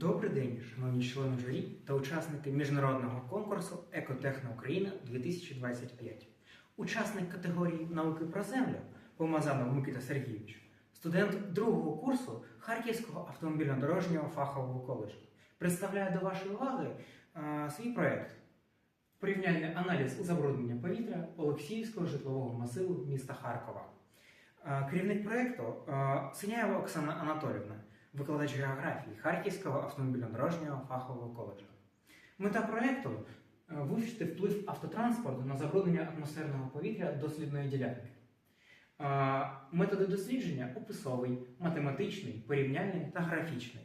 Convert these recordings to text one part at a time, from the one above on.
Добрий день, шановні члени журі та учасники міжнародного конкурсу Екотехна Україна 2025. Учасник категорії науки про землю Помазанов Микита Сергійович, студент другого курсу Харківського автомобільно-дорожнього фахового коледжу, представляє до вашої уваги е, свій проєкт порівняльний аналіз забруднення повітря Олексіївського житлового масиву міста Харкова. Е, Керівник проєкту е, Синяєва Оксана Анатолівна, викладач географії Харківського автомобільно-дорожнього фахового коледжу. Мета проєкту е, вивчити вплив автотранспорту на забруднення атмосферного повітря дослідної ділянки. Е, Методи дослідження описовий, математичний, порівняльний та графічний.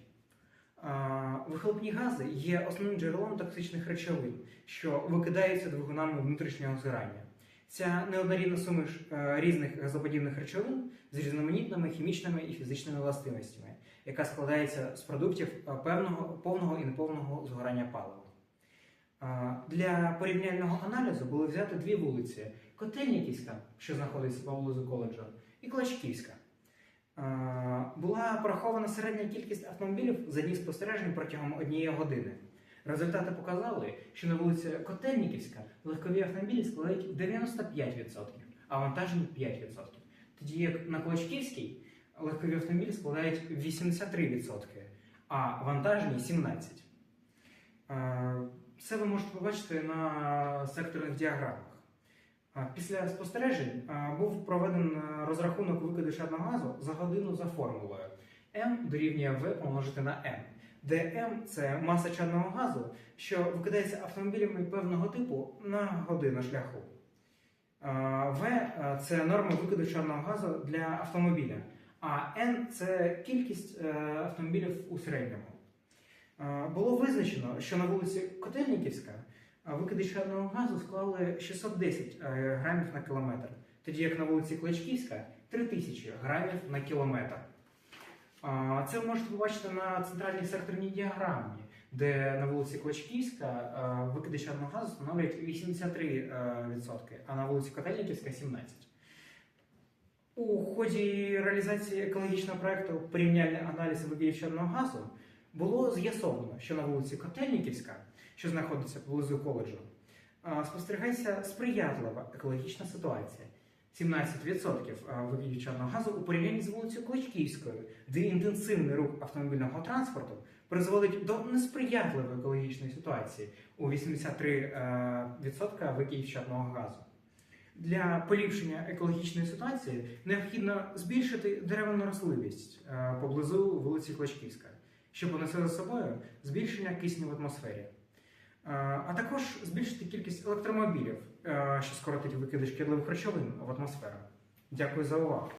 Е, Вихлопні гази є основним джерелом токсичних речовин, що викидаються двигунами внутрішнього згорання. Ця неоднорідна суміш е, різних газоподібних речовин з різноманітними хімічними і фізичними властивостями, яка складається з продуктів е, певного повного і неповного згорання палива. Е, Для порівняльного аналізу були взяті дві вулиці: Котельниківська, що знаходиться поблизу коледжу, і Клачківська. Е, Була порахована середня кількість автомобілів за дні спостережень протягом однієї години. Результати показали, що на вулиці Котельниківська легкові автомобілі складають 95%, а вантажні 5%. Тоді як на Клочківській легкові автомобілі складають 83%, а вантажні 17%. Е, Це ви можете побачити на секторних діаграмах. Е, Після спостережень е, був проведений розрахунок викиду чадного газу за годину за формулою М дорівнює В помножити на М, де це маса чадного газу, що викидається автомобілями певного типу на годину шляху. В це норма викиду чадного газу для автомобіля, а N це кількість е, автомобілів у середньому. Е, Було визначено, що на вулиці Котельниківська е, викиди чадного газу склали 610 е, грамів на кілометр, тоді як на вулиці Кличківська 3000 грамів на кілометр. Це ви можете побачити на центральній секторній діаграмі, де на вулиці Клочківська викиди чадного газу становлять 83%, а на вулиці Котельниківська 17%. У ході реалізації екологічного проєкту порівняльний аналіз викидів чадного газу було з'ясовано, що на вулиці Котельниківська, що знаходиться поблизу коледжу, спостерігається сприятлива екологічна ситуація. 17% викидів чадного газу у порівнянні з вулицею Клочківською, де інтенсивний рух автомобільного транспорту призводить до несприятливої екологічної ситуації у 83% викидів чадного газу. Для поліпшення екологічної ситуації необхідно збільшити деревну рослинність е, поблизу вулиці Клочківська, що понесе за собою збільшення кисню в атмосфері. Е, А також збільшити кількість електромобілів, е, що скоротить викиди шкідливих речовин в атмосферу. Дякую за увагу.